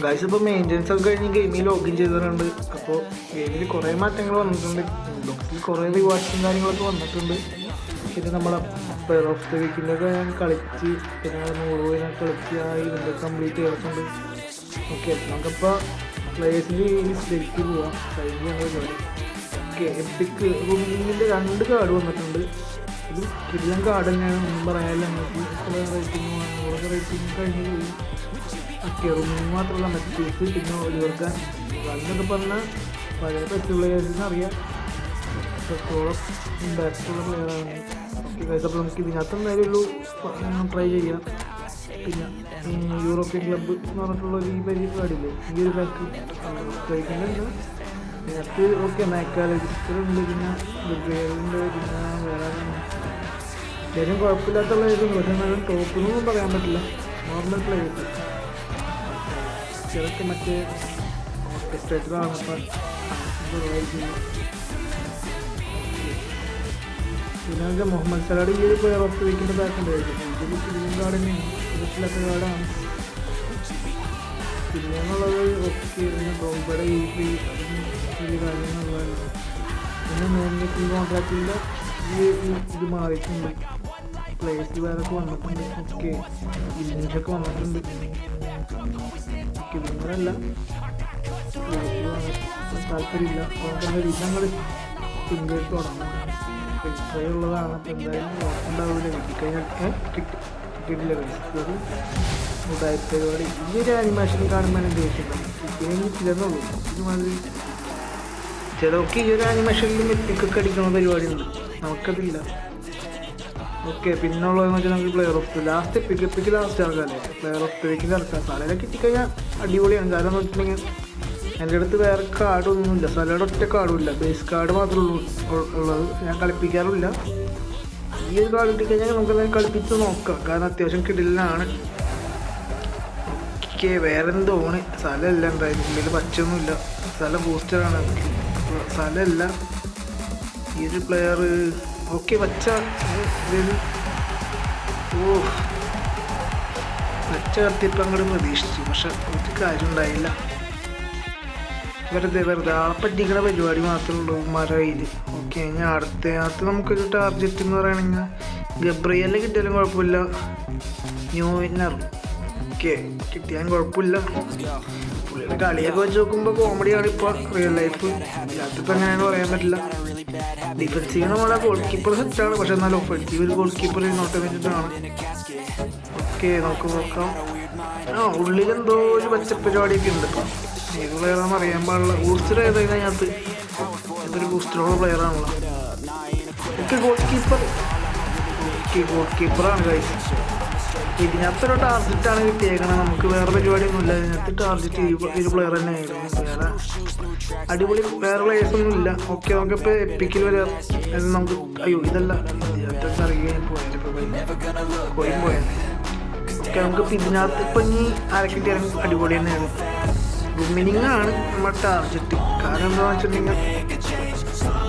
Guys ഇപ്പോൾ maintenance ഒക്കെ കഴിഞ്ഞ് ഗെയിമിൽ ലോഗിൻ ചെയ്തിട്ടുണ്ട് അപ്പോൾ ഗെയിമിൽ കുറേ മാറ്റങ്ങൾ വന്നിട്ടുണ്ട്. ബോക്സിൽ കുറേ റിവാർഡ്സും കാര്യങ്ങളൊക്കെ വന്നിട്ടുണ്ട്. പിന്നെ നമ്മളെ പെയർ ഓഫ് ദ വീക്കിന്റെയൊക്കെ ഞാൻ കളിച്ച് പിന്നെ നൂറ് പോയി ഞാൻ കളിച്ച് ആ ഇതിന്റെ കംപ്ലീറ്റ് ചെയ്തിട്ടുണ്ട്. ഓക്കെ നമുക്കിപ്പോൾ പ്ലേയേഴ്സിന്റെ സ്റ്റേക്ക് പോവാം. കഴിഞ്ഞ് കയറി ഓക്കെ എപ്പിക്ക് റൂമിങ്ങിന്റെ രണ്ട് കാർഡ് വന്നിട്ടുണ്ട്. ഇത് കിരിലം കാർഡ് തന്നെയാണ്. ഒന്നും പറയാനില്ല. നമുക്ക് റേറ്റിംഗ് റേറ്റിംഗ് കഴിഞ്ഞ് പോയി. ഓക്കെ മാത്രമല്ല മറ്റു മറ്റൂസ് പിന്നെ ഒഴിവാക്കാൻ അന്നൊക്കെ പറഞ്ഞാൽ പഴയ പെറ്റ് പ്ലേയേഴ്സിന് അറിയാം. എത്രത്തോളം ഇമ്പാക്റ്റുള്ള പ്ലെയറാണ് ഓക്കെ ഗൈസ് അപ്പോൾ നമുക്ക് ഇതിനകത്ത് എന്തായാലും ഉള്ളൂ. ട്രൈ ചെയ്യാം. പിന്നെ യൂറോപ്യൻ ക്ലബ്ബ് എന്ന് പറഞ്ഞിട്ടുള്ള ഒരു ഈ പരിപാടിയില്ലേ ഈ ഒരു ബാക്ക് കഴിക്കുന്നുണ്ട് ഇതിനകത്ത് ഓക്കെ മാക്കാലുണ്ട് പിന്നെ ഉണ്ട്. പിന്നെ വേറെ ശരിക്കും കുഴപ്പമില്ലാത്ത പ്ലേയേഴ്സുണ്ട് പക്ഷെ എന്നാലും ടോപ്പിനൊന്നും പറയാൻ പറ്റില്ല. നോർമൽ പ്ലേയേഴ്സ് ചിലക്ക് മറ്റേ ഓർക്കസ്ട്രേറ്ററാണ് അപ്പം പിന്നെ നമുക്ക് മുഹമ്മദ് സലാഡ് ഈ ഒരു പ്ലെയർ ഓഫ് വീക്കിന്റെ ബാക്ക് ഉണ്ടായിരുന്നു ഇതിൽ ഫിലിം കാർഡ് തന്നെയാണ് ഇതിലൊക്കെ കാർഡാണ് പിന്നെ എന്നുള്ളത് ഓക്കെ പിന്നെ ഡോംബയുടെ യു പി വലിയ കാര്യങ്ങളുള്ളതല്ല പിന്നെ കോൺട്രാക്റ്റിന്റെ ഈ ഈ- ഇത് മാറിയിട്ടുണ്ട്. പ്ലേസ് വേറൊക്കെ വന്നിട്ടുണ്ട്. ഓക്കെ ഇന്നിങ്സൊക്കെ വന്നിട്ടുണ്ട്. കിളിങ്ങളല്ല താല്പര്യമില്ല. അതുകൊണ്ട് തന്നെ തുടങ്ങും. ഇത്രയേ ഉള്ളതാണ്. എന്തായാലും ഉണ്ടാവില്ല കിട്ടിക്കഴിഞ്ഞാൽ കിട്ടിയിട്ടില്ല ഈ ഒരു ആനിമേഷൻ കാണുമ്പോൾ ഇതുമാതിരി ചിലർക്ക് ഈ ഒരു ആനിമേഷനിലും എത്തിക്കൊക്കെ അടിക്കുന്ന പരിപാടിയുണ്ട് നമുക്കതില്ല. ഓക്കെ പിന്നുള്ളതെന്ന് വെച്ചാൽ നമുക്ക് player of last pick pick last ആൾക്കാരെ പ്ലെയർ ഓഫ് വീക്കിൽ ഇറക്കാം സലയുടെ കിട്ടിക്കഴിഞ്ഞാൽ അടിപൊളിയാണ്. കാരണം എന്ന് വെച്ചിട്ടുണ്ടെങ്കിൽ എന്റെ അടുത്ത് വേറെ കാർഡൊന്നുമില്ല സലയുടെ ഒറ്റ കാർഡുമില്ല ബേസ് കാർഡ് മാത്രമേ ഉള്ളൂ ഉള്ളത്. ഞാൻ കളിപ്പിക്കാറില്ല ഈ ഒരു കാർഡ് കിട്ടിക്കഴിഞ്ഞാൽ നമുക്ക് എന്തായാലും കളിപ്പിച്ച് നോക്കാം. കാരണം അത്യാവശ്യം കിടിലാണ് ഓക്കെ വേറെ എന്തോണ് സ്ഥലമല്ല എന്തായാലും ഉള്ളിൽ പച്ചൊന്നുമില്ല സ്ഥലം ബൂസ്റ്ററാണ് സ്ഥലമല്ല ഈ ഒരു പ്ലെയർ ഓക്കെ ഇതിൽ ഓ പച്ച കത്തിപ്പം അങ്ങോട്ട് പ്രതീക്ഷിച്ചു. പക്ഷെ ഒരു കാര്യം ഉണ്ടായില്ല. വെറുതെ വെറുതെ ആ പറ്റിക്കുന്ന പരിപാടി മാത്രമേ ഉള്ളൂ മര കയ്യിൽ ഓക്കെ ഞാൻ അടുത്ത അടുത്ത് നമുക്കൊരു ടാർഗറ്റ് എന്ന് പറയുകയാണെങ്കിൽ ഗബ്രിയല്ല കിട്ടിയാലും കുഴപ്പമില്ല. ന്യൂ വിന്നർ ഓക്കെ കിട്ടിയാലും കുഴപ്പമില്ല. കളിയൊക്കെ വെച്ച് നോക്കുമ്പോൾ കോമഡിയാണ് ഇപ്പോൾ റിയൽ ലൈഫ് അതിപ്പോൾ എങ്ങനെയാണെന്ന് പറയാൻ പറ്റില്ല. ഡിഫൻസീവ് നമ്മളെ ഗോൾ കീപ്പർ സെറ്റാണ് പക്ഷെ എന്നാലും ഒഫൻസീവ് ഒരു ഗോൾ കീപ്പർ ഓട്ടോമാറ്റിക്കാണ് ഓക്കെ നമുക്ക് നോക്കാം ആ ഉള്ളിലെന്തോ ഒരു പച്ചപ്പരിപാടിയൊക്കെ ഉണ്ട് ഏത് പ്ലെയറാണെന്ന് അറിയാൻ പാടില്ല. ബൂസ്റ്റർ ഏതായാലും അതിനകത്ത് ഇതൊരു ബൂസ്റ്ററുള്ള പ്ലെയറാണല്ലോ ഓക്കെ ഗോൾ കീപ്പർ ഗോൾ കീപ്പറാണ് കഴിച്ച് ഇതിനകത്തൊരു ആണ് കിട്ടിയേക്കണത് നമുക്ക് വേറെ പരിപാടിയൊന്നുമില്ല. ഇതിനകത്ത് ടാർഗറ്റ് ഈ പ്ലെയർ തന്നെ ആയിരുന്നു. വേറെ അടിപൊളി വേറെ പ്ലേയേഴ്സ് ഒന്നും ഇല്ല. ഓക്കെ ഇപ്പൊ എപ്പിക്കിൽ വരെ. നമുക്ക് അയ്യോ ഇതല്ല. ഇതിനകത്ത് അറിയുകയും പോയാലും പോയി പോയാൽ ഓക്കെ നമുക്ക് ഇതിനകത്ത് ഇപ്പം ഇനി ആരക്കിട്ടിയാലും അടിപൊളി തന്നെയാണ്. വിന്നിങ് ആണ് നമ്മുടെ ടാർഗറ്റ് കാരണം എന്താണെന്ന് വെച്ചിട്ടുണ്ടെങ്കിൽ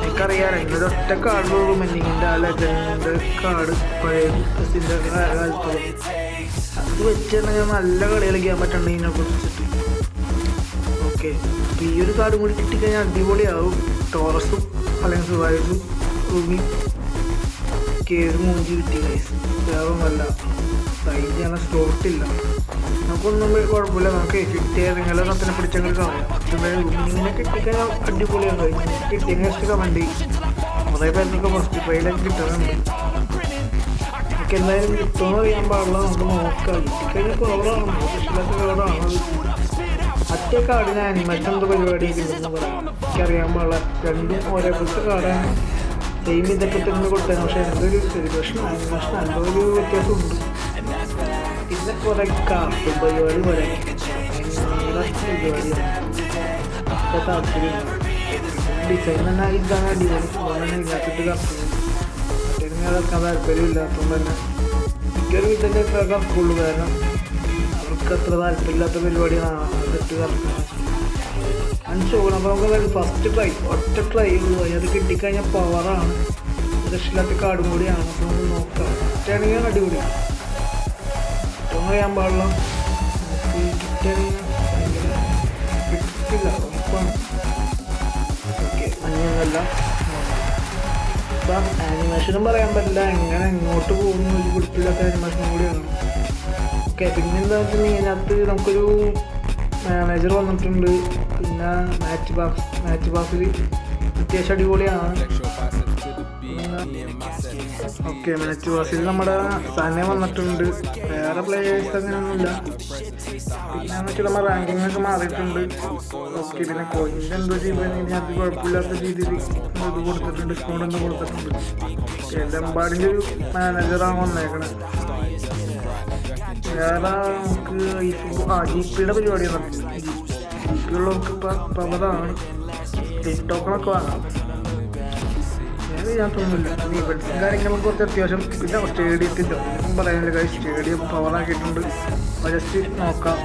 എനിക്കറിയാലോ ഇന്നൊരു ഒറ്റ കാർഡ് റുമനിങ്ങിന്റെ ആ ലെജൻഡ് കാർഡ് പഴയ കാലത്ത് അത് വെച്ചിട്ടുണ്ടെങ്കിൽ നല്ല കളികൾ ചെയ്യാൻ പറ്റണ്ട ഇതിനെ കുറിച്ചിട്ട് ഓക്കെ അപ്പോൾ ഈ ഒരു കാർഡ് കൂടി കിട്ടിക്കഴിഞ്ഞാൽ അടിപൊളിയാവും. ടോറസും അല്ലെങ്കിൽ സുവായസും റൂമി കേറി മൂഞ്ചി കിട്ടി ഗൈസ് വേറെ ഒന്നല്ല സൈഡ് ചെയ്യാൻ സ്ലോട്ടില്ല നമുക്കൊന്നും കുഴപ്പമില്ല. നമുക്ക് കിട്ടിയ നിങ്ങളെ സത്തിനെ പിടിച്ചെങ്കിൽ കാണാം. കിട്ടിക്കഴിഞ്ഞാൽ അടിപൊളിയാണ്. കിട്ടിയ നെക്സ്റ്റ് കമന്റ് കുറേ പേർക്കൊക്കെ ഫസ്റ്റ് പ്രൈലൊക്കെ കിട്ടാറുണ്ട് നമുക്ക് എന്തായാലും കിട്ടുമെന്ന് അറിയാൻ പാടില്ല. നമുക്ക് നോക്കാം. കിട്ടിക്കഴിഞ്ഞാൽ കുറവാണ് സ്പെഷ്യലൊക്കെ കുറവാണ് മറ്റേ കാർഡിന് ആനിമേഷൻ എന്തോ പരിപാടി എനിക്കറിയാൻ പാടില്ല. രണ്ടും ഒരേപോലത്തെ കാർഡാണ് സെയിം ഇതൊക്കെ തന്നെ കൊടുത്തത് പക്ഷേ എന്തൊരു സെലിബ്രേഷൻ അനിമേഷൻ എന്തോ ഒരു വ്യത്യാസമുണ്ട്. പിന്നെ കുറെ കാർഡ് പരിപാടി പരിപാടിയാണ്. ഒക്കെ താല്പര്യം ഡിസൈൻ തന്നെ ഇതാണ് അടിപൊളി. ഇതിനകത്തിട്ട് കറക്കുന്നത് മറ്റേ ഇറക്കാൻ താല്പര്യമില്ലാത്തതുകൊണ്ട് തന്നെ മിക്കൊരു ഇതിന്റെ കപ്പുള്ളൂ. കാരണം അവർക്ക് അത്ര താല്പര്യമില്ലാത്ത പരിപാടിയാണ്. അതിട്ട് കറക്കുന്നത് അഞ്ചോണം അപ്പോൾ നമുക്ക് ഫസ്റ്റ് ട്രൈ ഒറ്റ ട്രൈ ഉള്ളൂ. അത് കിട്ടിക്കഴിഞ്ഞാൽ പവറാണ് രക്ഷയില്ലാത്ത കാടും കൂടിയാണ്. അപ്പോൾ നമുക്ക് നോക്കാം. ഒറ്റയാണെങ്കിൽ അടിപൊളിയാണ്. അറിയാൻ പാടില്ല. കിട്ടില്ല ഇപ്പം ആനിമേഷനും പറയാൻ പറ്റില്ല. എങ്ങനെ ഇങ്ങോട്ട് പോകുന്നു ഒരു പിടിപ്പില്ലാത്ത ആനിമേഷനും കൂടിയാണ് ഓക്കെ പിന്നെ എന്താ വെച്ചാൽ ഇതിനകത്ത് നമുക്കൊരു മാനേജർ വന്നിട്ടുണ്ട്. പിന്നെ മാച്ച് ബാക്സ് മാച്ച് ബാക്സിൽ അത്യാവശ്യം അടിപൊളിയാണ്. ഓക്കെ മിനിറ്റ് വാസിൽ നമ്മുടെ തന്നെ വന്നിട്ടുണ്ട്. വേറെ പ്ലേയേഴ്സ് അങ്ങനെയൊന്നുമില്ല പിന്നെ വെച്ചാൽ നമ്മുടെ റാങ്കിങ് ഒക്കെ മാറിയിട്ടുണ്ട്. ഓക്കെ പിന്നെ കോച്ചിന്റെ എന്തോ ചെയ്യുമ്പോൾ അത് കുഴപ്പമില്ലാത്ത രീതിയിൽ ഇത് കൊടുത്തിട്ടുണ്ട്. എന്തോ കൊടുത്തിട്ടുണ്ട്. ഓക്കെ ഒരു മാനേജറാണ് വന്നേക്കണത് വേറെ നമുക്ക് ആ ജി പിയുടെ പരിപാടിയാണ് ജി പി ഉള്ളവർക്ക് പവറാണ് ടിക്ടോക്കിലൊക്കെ വാങ്ങാം ഇതിനകത്തൊന്നുമില്ല ഈ ഇവിടുത്തെ കാര്യങ്ങളും കുറച്ച് അത്യാവശ്യം പിന്നെ സ്റ്റേഡിയത്തിന്റെ പറയാനില്ല കാര്യം സ്റ്റേഡിയം പവറാക്കിയിട്ടുണ്ട് ജസ്റ്റ് നോക്കാം